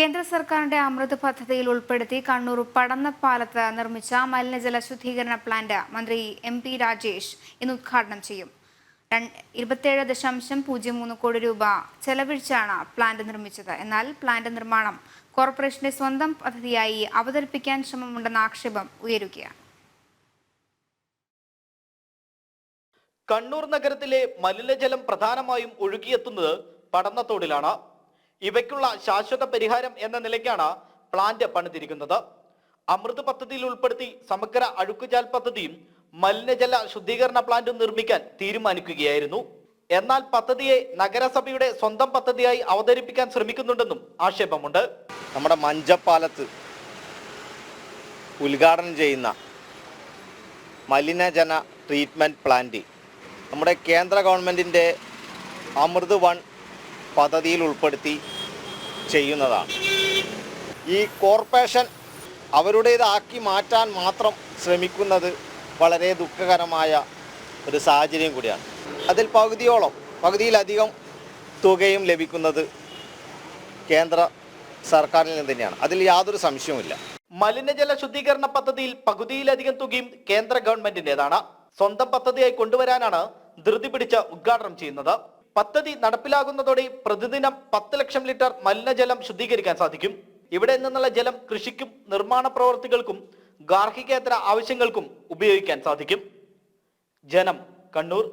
കേന്ദ്ര സർക്കാരിന്റെ അമൃത് പദ്ധതിയിൽ ഉൾപ്പെടുത്തി കണ്ണൂർ പടന്നപ്പാലത്ത് നിർമ്മിച്ച മലിനജല ശുദ്ധീകരണ പ്ലാന്റ് മന്ത്രി എം പി രാജേഷ് ഇന്ന് ഉദ്ഘാടനം ചെയ്യും. ഇരുപത്തേഴ് ദശാംശം പൂജ്യം മൂന്ന് കോടി രൂപ ചെലവഴിച്ചാണ് പ്ലാന്റ് നിർമ്മിച്ചത്. എന്നാൽ പ്ലാന്റ് നിർമ്മാണം കോർപ്പറേഷന്റെ സ്വന്തം പദ്ധതിയായി അവതരിപ്പിക്കാൻ ശ്രമമുണ്ടെന്ന ആക്ഷേപം ഉയരുകയാണ്. കണ്ണൂർ നഗരത്തിലെ മലിനജലം പ്രധാനമായും ഒഴുകിയെത്തുന്നത് പടന്നത്തോടിലാണ്. ഇവയ്ക്കുള്ള ശാശ്വത പരിഹാരം എന്ന നിലയ്ക്കാണ് പ്ലാന്റ് പണിതിരിക്കുന്നത്. അമൃത് പദ്ധതിയിൽ ഉൾപ്പെടുത്തി സമഗ്ര അഴുക്കുചാൽ പദ്ധതിയും മലിനജല ശുദ്ധീകരണ പ്ലാന്റും നിർമ്മിക്കാൻ തീരുമാനിക്കുകയായിരുന്നു. എന്നാൽ പദ്ധതിയെ നഗരസഭയുടെ സ്വന്തം പദ്ധതിയായി അവതരിപ്പിക്കാൻ ശ്രമിക്കുന്നുണ്ടെന്നും ആക്ഷേപമുണ്ട്. നമ്മുടെ മഞ്ചപ്പാലത്ത് ഉദ്ഘാടനം ചെയ്യുന്ന മലിനജന ട്രീറ്റ്മെന്റ് പ്ലാന്റ് നമ്മുടെ കേന്ദ്ര ഗവൺമെന്റിന്റെ അമൃത് വൺ പദ്ധതിയിൽ ഉൾപ്പെടുത്തി ചെയ്യുന്നതാണ്. ഈ കോർപ്പറേഷൻ അവരുടേതാക്കി മാറ്റാൻ മാത്രം ശ്രമിക്കുന്നത് വളരെ ദുഃഖകരമായ ഒരു സാഹചര്യം കൂടിയാണ്. അതിൽ പകുതിയോളം പകുതിയിലധികം തുകയും ലഭിക്കുന്നത് കേന്ദ്ര സർക്കാരിൽ നിന്ന് തന്നെയാണ്. അതിൽ യാതൊരു സംശയവുമില്ല മലിനജല ശുദ്ധീകരണ പദ്ധതിയിൽ പകുതിയിലധികം തുകയും കേന്ദ്ര ഗവൺമെന്റിന്റേതാണ്. സ്വന്തം പദ്ധതിയായി കൊണ്ടുവരാനാണ് ധൃതി പിടിച്ച് ഉദ്ഘാടനം ചെയ്യുന്നത്. പദ്ധതി നടപ്പിലാകുന്നതോടെ പ്രതിദിനം പത്ത് ലക്ഷം ലിറ്റർ മലിനജലം ശുദ്ധീകരിക്കാൻ സാധിക്കും. ഇവിടെ നിന്നുള്ള ജലം കൃഷിക്കും നിർമ്മാണ പ്രവർത്തികൾക്കും ഗാർഹികേതര ആവശ്യങ്ങൾക്കും ഉപയോഗിക്കാൻ സാധിക്കും. ജനം കണ്ണൂർ